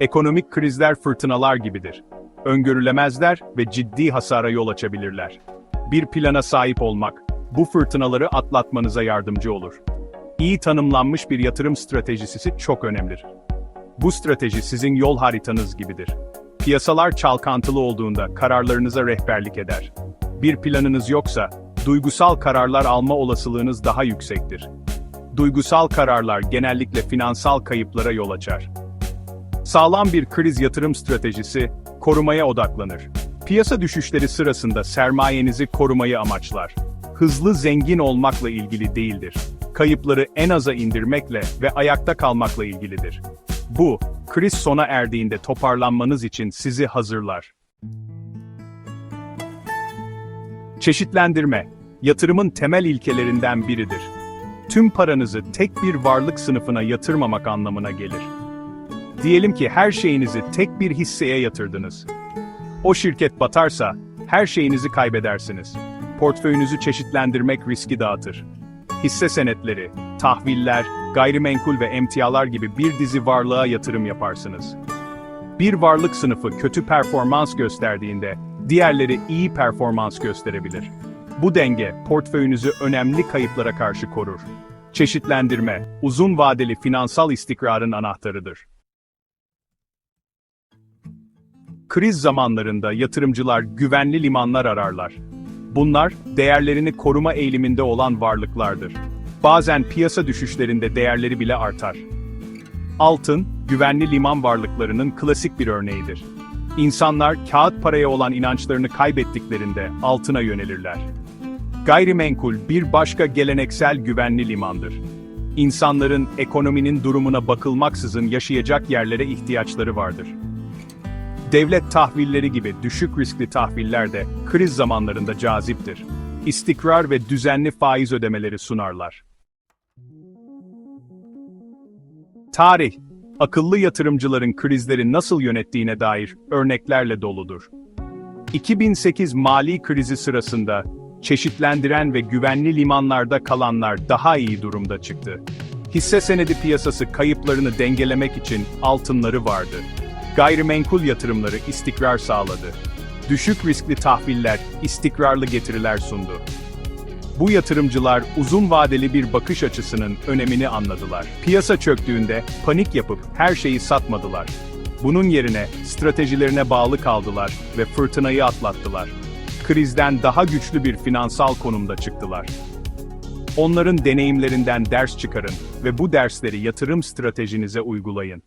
Ekonomik krizler fırtınalar gibidir. Öngörülemezler ve ciddi hasara yol açabilirler. Bir plana sahip olmak, bu fırtınaları atlatmanıza yardımcı olur. İyi tanımlanmış bir yatırım stratejisi çok önemlidir. Bu strateji sizin yol haritanız gibidir. Piyasalar çalkantılı olduğunda kararlarınıza rehberlik eder. Bir planınız yoksa, duygusal kararlar alma olasılığınız daha yüksektir. Duygusal kararlar genellikle finansal kayıplara yol açar. Sağlam bir kriz yatırım stratejisi, korumaya odaklanır. Piyasa düşüşleri sırasında sermayenizi korumayı amaçlar. Hızlı zengin olmakla ilgili değildir. Kayıpları en aza indirmekle ve ayakta kalmakla ilgilidir. Bu, kriz sona erdiğinde toparlanmanız için sizi hazırlar. Çeşitlendirme, yatırımın temel ilkelerinden biridir. Tüm paranızı tek bir varlık sınıfına yatırmamak anlamına gelir. Diyelim ki her şeyinizi tek bir hisseye yatırdınız. O şirket batarsa, her şeyinizi kaybedersiniz. Portföyünüzü çeşitlendirmek riski dağıtır. Hisse senetleri, tahviller, gayrimenkul ve emtialar gibi bir dizi varlığa yatırım yaparsınız. Bir varlık sınıfı kötü performans gösterdiğinde, diğerleri iyi performans gösterebilir. Bu denge, portföyünüzü önemli kayıplara karşı korur. Çeşitlendirme, uzun vadeli finansal istikrarın anahtarıdır. Kriz zamanlarında yatırımcılar güvenli limanlar ararlar. Bunlar, değerlerini koruma eğiliminde olan varlıklardır. Bazen piyasa düşüşlerinde değerleri bile artar. Altın, güvenli liman varlıklarının klasik bir örneğidir. İnsanlar kağıt paraya olan inançlarını kaybettiklerinde altına yönelirler. Gayrimenkul bir başka geleneksel güvenli limandır. İnsanların ekonominin durumuna bakılmaksızın yaşayacak yerlere ihtiyaçları vardır. Devlet tahvilleri gibi düşük riskli tahviller de kriz zamanlarında caziptir. İstikrar ve düzenli faiz ödemeleri sunarlar. Tarih, akıllı yatırımcıların krizleri nasıl yönettiğine dair örneklerle doludur. 2008 mali krizi sırasında çeşitlendiren ve güvenli limanlarda kalanlar daha iyi durumda çıktı. Hisse senedi piyasası kayıplarını dengelemek için altınları vardı. Gayrimenkul yatırımları istikrar sağladı. Düşük riskli tahviller istikrarlı getiriler sundu. Bu yatırımcılar uzun vadeli bir bakış açısının önemini anladılar. Piyasa çöktüğünde panik yapıp her şeyi satmadılar. Bunun yerine stratejilerine bağlı kaldılar ve fırtınayı atlattılar. Krizden daha güçlü bir finansal konumda çıktılar. Onların deneyimlerinden ders çıkarın ve bu dersleri yatırım stratejinize uygulayın.